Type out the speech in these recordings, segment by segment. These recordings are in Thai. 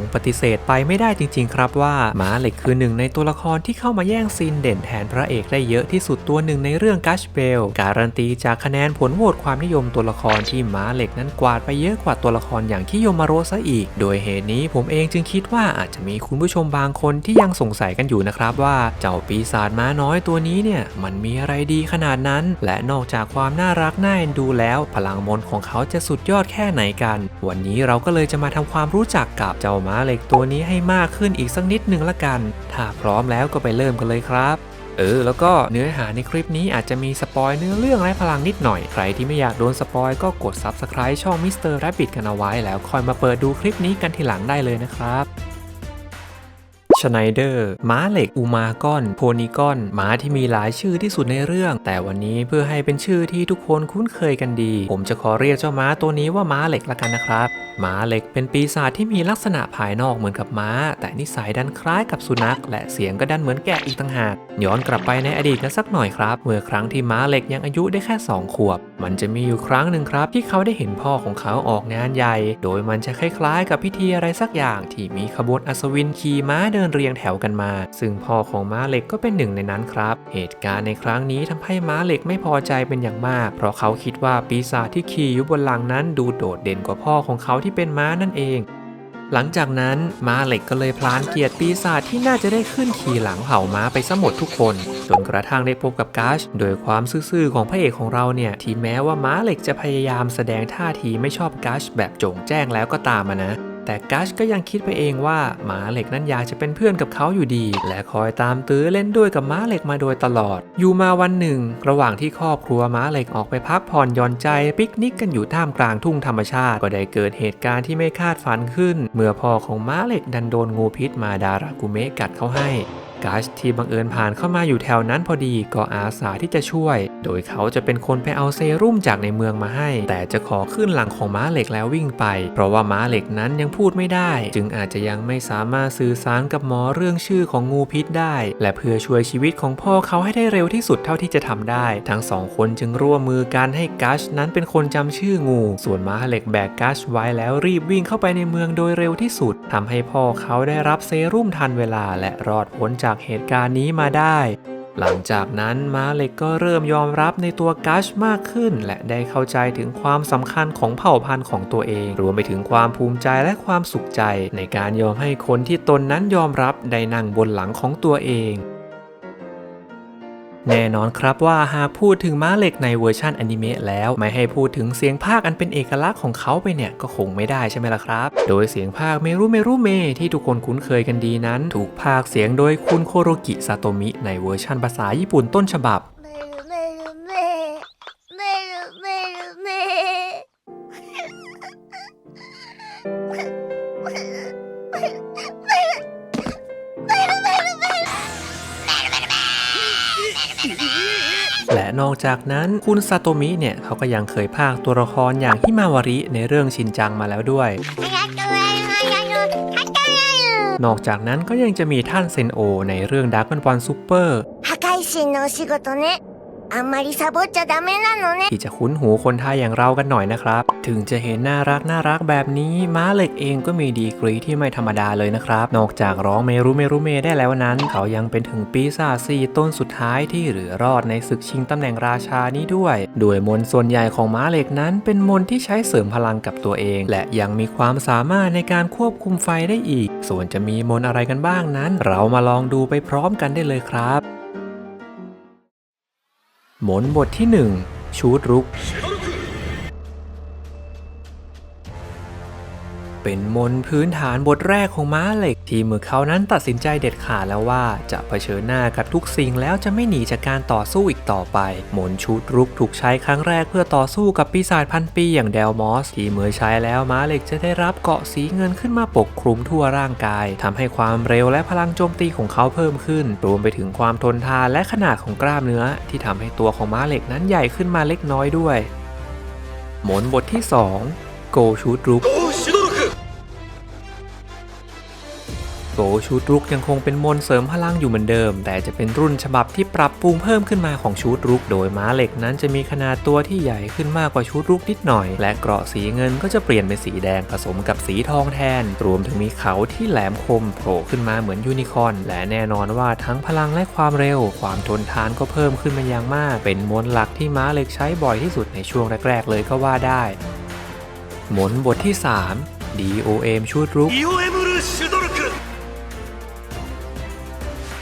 งปฏิเสธไปไม่ได้จริง ๆ ครับว่าหมาเหล็กคือหนึ่งในตัวละครที่เข้ามาแย่งซีนเด่นแทนพระเอกได้เยอะที่สุดตัวหนึ่งในเรื่องกัชเบล การันตีจากคะแนนผลโหวตความนิยมตัวละครที่หมาเหล็กนั้นกวาดไปเยอะกว่าตัวละครอย่างคิโยมาโรซะอีก โดยเหตุนี้ผมเองจึงคิดว่าอาจจะมีคุณผู้ชมบางคนที่ยังสงสัยกันอยู่นะครับว่าเจ้าปีศาจม้าน้อยตัวนี้เนี่ยมันมีอะไรดีขนาดนั้น และนอกจากความน่ารักน่าเอ็นดูแล้ว พลังมนต์ของเขาจะสุดยอดแค่ไหนกัน วันนี้เราก็เลยจะมาทำความรู้จักกับเจ้าม้าเหล็กตัวนี้ให้มากขึ้นอีกสักนิดหนึ่งละกัน ถ้าพร้อมแล้วก็ไปเริ่มกันเลยครับเออแล้วก็เนื้อหาในคลิปนี้อาจจะมีสปอยเนื้อเรื่องและพลังนิดหน่อย ใครที่ไม่อยากโดนสปอยก็กด Subscribe ช่อง Mr. Rabbit กันเอาไว้ แล้วคอยมาเปิดดูคลิปนี้กันทีหลังได้เลยนะครับ ชไนเดอร์ ม้าเหล็ก อูมากอน โพนิกอน ม้าที่มีหลายชื่อที่สุดในเรื่อง แต่วันนี้เพื่อให้เป็นชื่อที่ทุกคนคุ้นเคยกันดี ผมจะขอเรียกเจ้าม้าตัวนี้ว่าม้าเหล็กละกันนะครับ ม้าเหล็กเป็นปีศาจที่มีลักษณะภายนอกเหมือนกับม้า แต่นิสัยดันคล้ายกับสุนัข และเสียงก็ดันเหมือนแกะอีกต่างหาก ย้อนกลับไปในอดีตกันสักหน่อยครับ เมื่อครั้งที่ม้าเหล็กยังอายุได้แค่ 2 ขวบ มันจะมีอยู่ครั้งหนึ่งครับ ที่เขาได้เห็นพ่อของเขาออกงานใหญ่ โดยมันจะคล้ายๆ กับพิธีอะไรสักอย่างที่มีขบวนอัศวินขี่ม้าเดินเรียงแถวกันมา ซึ่งพ่อของม้าเหล็กก็เป็นหนึ่งในนั้นครับ เหตุการณ์ในครั้งนี้ทำให้ม้าเหล็กไม่พอใจเป็นอย่างมาก เพราะเขาคิดว่าปีศาจที่ขี่อยู่บนหลังนั้นดูโดดเด่นกว่าพ่อของเขาที่เป็นม้านั่นเองหลังจากนั้นม้าเหล็กก็เลยพลานเกียรติปีศาจที่น่าจะได้ขึ้นขี่หลังเผ่าม้าไปซะหมดทุกคน จนกระทั่งได้พบกับกัชโดยความซื่อๆของพระเอกของเราเนี่ย ที่แม้ว่าม้าเหล็กจะพยายามแสดงท่าทีไม่ชอบกัชแบบโจงแจ้งแล้วก็ตามนะ แต่กัชก็ยังคิดไปเองว่าหมาเหล็กนั้นอยากจะเป็นเพื่อนกับเขาอยู่ดี และคอยตามตื้อเล่นด้วยกับม้าเหล็กมาโดยตลอด อยู่มาวันหนึ่ง ระหว่างที่ครอบครัวม้าเหล็กออกไปพักผ่อนหย่อนใจปิกนิกกันอยู่ท่ามกลางทุ่งธรรมชาติ ก็ได้เกิดเหตุการณ์ที่ไม่คาดฝันขึ้น เมื่อพ่อของม้าเหล็กดันโดนงูพิษมาดารากุเมะกัดเขาให้ กัชที่บังเอิญผ่านเข้ามาอยู่แถวนั้นพอดีก็อาสาที่จะช่วย โดยเขาจะเป็นคนไปเอาเซรุ่มจากในเมืองมาให้ แต่จะขอขึ้นหลังของม้าเหล็กแล้ววิ่งไป เพราะว่าม้าเหล็กนั้นยังพูดไม่ได้ จึงอาจจะยังไม่สามารถสื่อสารกับหมอเรื่องชื่อของงูพิษได้ และเพื่อช่วยชีวิตของพ่อเขาให้ได้เร็วที่สุดเท่าที่จะทำได้ ทั้งสองคนจึงร่วมมือกันให้กัชนั้นเป็นคนจำชื่องู ส่วนม้าเหล็กแบกกัชไว้แล้วรีบวิ่งเข้าไปในเมืองโดยเร็วที่สุดทำให้พ่อเขาได้รับเซรุ่มทันเวลาและรอดพ้นจากากเหตุการณ์นี้มาได้ หลังจากนั้นม้าเหล็กก็เริ่มยอมรับในตัวกัชมากขึ้น และได้เข้าใจถึงความสำคัญของเผ่าพันธุ์ของตัวเอง รวมไปถึงความภูมิใจและความสุขใจ ในการยอมให้คนที่ตนนั้นยอมรับได้นั่งบนหลังของตัวเอง แน่นอนครับว่าหากพูดถึงม้าเหล็กในเวอร์ชันอนิเมะแล้วไม่ให้พูดถึงเสียงภาคอันเป็นเอกลักษณ์ของเขาไปเนี่ยก็คงไม่ได้ใช่ไหมล่ะครับ โดยเสียงภาคเมรุเมรุเมที่ทุกคนคุ้นเคยกันดีนั้น ถูกภาคเสียงโดยคุณโคโรกิซาโตมิในเวอร์ชันภาษาญี่ปุ่นต้นฉบับ และนอกจากนั้นคุณซาโตมิเนี่ยเขาก็ยังเคยภาคตัวละครอย่างฮิมาวาริในเรื่องชินจังมาแล้วด้วย นอกจากนั้นก็ยังจะมีท่านเซนโอในเรื่องดาร์กวันซูเปอร์ あんまりサボっちゃダメなのね ที่จะคุ้นหูคนไทยอย่างเรากันหน่อยนะครับ ถึงจะเห็นน่ารักน่ารักแบบนี้ม้าเหล็กเองก็มีดีกรีที่ไม่ธรรมดาเลยนะครับ นอกจากร้องเมรุเมรุเมได้แล้วนั้น เขายังเป็นถึงปีศาจสี่ต้นสุดท้ายที่เหลือรอดในศึกชิงตำแหน่งราชานี้ด้วยโดยมนต์ส่วนใหญ่ของม้าเหล็กนั้นเป็นมนต์ที่ใช้เสริมพลังกับตัวเอง และยังมีความสามารถในการควบคุมไฟได้อีก ส่วนจะมีมนต์อะไรกันบ้างนั้น เรามาลองดูไปพร้อมกันได้เลยครับ หมนบทที่ 1 ชูดรุก เป็นมนพื้นฐานบทแรกของม้าเหล็ก ที่เมื่อเขานั้นตัดสินใจเด็ดขาดแล้วว่า จะเผชิญหน้ากับทุกสิ่งแล้วจะไม่หนีจากการต่อสู้อีกต่อไป มนชุดรุกถูกใช้ครั้งแรกเพื่อต่อสู้กับปีศาจพันปีอย่างเดลมอส ที่เมื่อใช้แล้วม้าเหล็กจะได้รับเกาะสีเงินขึ้นมาปกคลุมทั่วร่างกายทำให้ความเร็วและพลังโจมตีของเขาเพิ่มขึ้น รวมไปถึงความทนทานและขนาดของกล้ามเนื้อ ที่ทำให้ตัวของม้าเหล็กนั้นใหญ่ขึ้นมาเล็กน้อยด้วยมนบทที่สองโกชูดรุก โกชุดรุกยังคงเป็นมนเสริมพลังอยู่เหมือนเดิม แต่จะเป็นรุ่นฉบับที่ปรับปรุงเพิ่มขึ้นมาของชุดรุก โดยม้าเหล็กนั้นจะมีขนาดตัวที่ใหญ่ขึ้นมากกว่าชุดรุกนิดหน่อย และเกราะสีเงินก็จะเปลี่ยนเป็นสีแดงผสมกับสีทองแทน รวมถึงมีเขาที่แหลมคมโผล่ขึ้นมาเหมือนยูนิคอร์นและแน่นอนว่าทั้งพลังและความเร็ว ความทนทานก็เพิ่มขึ้นมาอย่างมาก เป็นมนหลักที่ม้าเหล็กใช้บ่อยที่สุดในช่วงแรกๆ เลยก็ว่าได้มนบทที่ 3 DOM ชุดรุก DOM ชุดรุก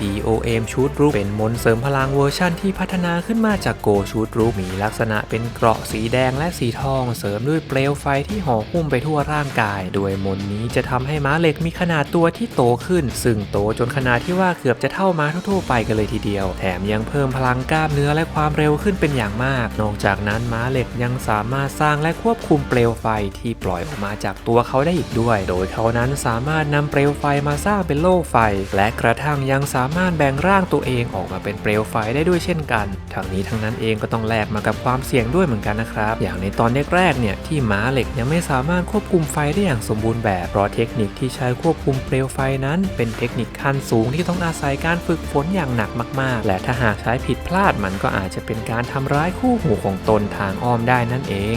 EOM ชุดรุกเป็นมนต์เสริมพลังเวอร์ชั่นที่พัฒนาขึ้นมาจากโกชุดรุกมีลักษณะเป็นเกราะสีแดงและสีทอง เสริมด้วยเปลวไฟที่ห่อหุ้มไปทั่วร่างกาย โดยมนต์นี้จะทำให้ม้าเหล็กมีขนาดตัวที่โตขึ้น ซึ่งโตจนขนาดที่ว่าเกือบจะเท่าม้าทั่วๆไปกันเลยทีเดียว แถมยังเพิ่มพลังกล้ามเนื้อและความเร็วขึ้นเป็นอย่างมาก นอกจากนั้นม้าเหล็กยังสามารถสร้างและควบคุมเปลวไฟที่ปล่อยออกมาจากตัวเขาได้อีกด้วย โดยเขานั้นสามารถนำเปลวไฟมาสร้างเป็นโล่ไฟ และกระทั่งยังสามามารถแบ่งร่างตัวเองออกมาเป็นเปลวไฟได้ด้วยเช่นกันทั้งนี้ทั้งนั้นเองก็ต้องแลกมากับความเสี่ยงด้วยเหมือนกันนะครับ อย่างในตอนแรกๆเนี่ยที่ม้าเหล็กยังไม่สามารถควบคุมไฟได้อย่างสมบูรณ์แบบเพราะเทคนิคที่ใช้ควบคุมเปลวไฟนั้น เป็นเทคนิคขั้นสูงที่ต้องอาศัยการฝึกฝนอย่างหนักมากๆ และถ้าหากใช้ผิดพลาดมันก็อาจจะเป็นการทำร้ายคู่หูของตนทางอ้อมได้นั่นเอง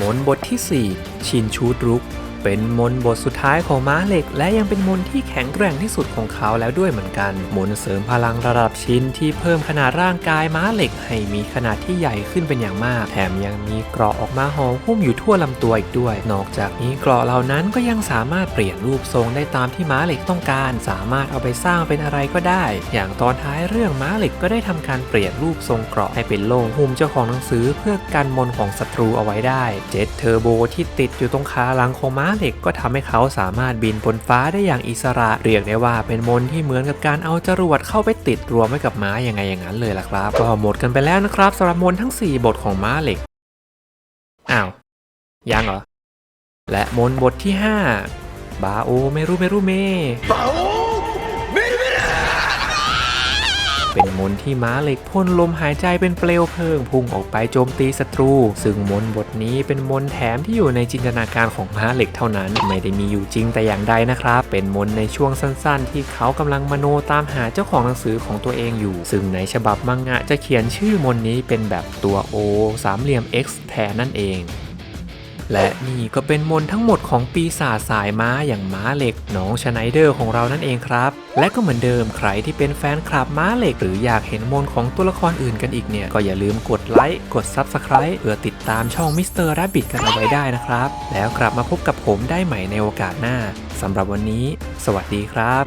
มนบทที่ 4 ชินชูดรุก เป็นมนบทสุดท้ายของม้าเหล็ก และยังเป็นมนที่แข็งแกร่งที่สุดของเขาแล้วด้วยเหมือนกัน มนเสริมพลังระดับชินที่เพิ่มขนาดร่างกายม้าเหล็กให้มีขนาดที่ใหญ่ขึ้นเป็นอย่างมาก แถมยังมีเกราะออกมาห่อหุ้มอยู่ทั่วลำตัวอีกด้วย นอกจากนี้เกราะเหล่านั้นก็ยังสามารถเปลี่ยนรูปทรงได้ตามที่ม้าเหล็กต้องการ สามารถเอาไปสร้างเป็นอะไรก็ได้ อย่างตอนท้ายเรื่องม้าเหล็กก็ได้ทำการเปลี่ยนรูปทรงเกราะให้เป็นโล่หุ้มเจ้าของหนังสือ เพื่อกันมนของศัตรูเอาไว้ได้ เจ็ตเทอร์โบที่ติดอยู่ตรงขาหลังของม้าเด็กก็ทำให้เขาสามารถบินบนฟ้าได้อย่างอิสระ เรียกได้ว่าเป็นมนที่เหมือนกับการเอาจรวดเข้าไปติดรวมไว้กับม้ายังไงอย่างนั้นเลยล่ะครับ ก็หมดกันไปแล้วนะครับสำหรับมนทั้ง 4 บทของม้าเหล็ก อ้าว ยังเหรอ และมนบทที่ 5 บาโอไม่รู้ไม่รู้เมบาโอ นมนต์ที่ม้าเหล็กพ่นลมหายใจเป็นเปลวเพลิงพุ่งออกไปโจมตีศัตรู ซึ่งมนต์บทนี้เป็นมนต์แถมที่อยู่ในจินตนาการของม้าเหล็กเท่านั้น ไม่ได้มีอยู่จริงแต่อย่างใดนะครับ เป็นมนต์ในช่วงสั้นๆ ที่เขากำลังมโนตามหาเจ้าของหนังสือของตัวเองอยู่ ซึ่งในฉบับมังงะจะเขียนชื่อมนต์นี้เป็นแบบตัว O สามเหลี่ยม X แทนนั่นเอง และนี่ก็เป็นมนทั้งหมดของปีศาจสายม้าอย่างม้าเหล็กน้องชไนเดอร์ของเรานั่นเองครับ และก็เหมือนเดิมใครที่เป็นแฟนคลับม้าเหล็ก หรืออยากเห็นมนของตัวละครอื่นกันอีกเนี่ย ก็อย่าลืมกดไลค์กด Subscribe เพื่อติดตามช่องมิสเตอร์ b บ t กันเอาไว้ได้นะครับ แล้วกลับมาพบกับผมได้ใหม่ในโอกาสหน้าสำหรับวันนี้ สวัสดีครับ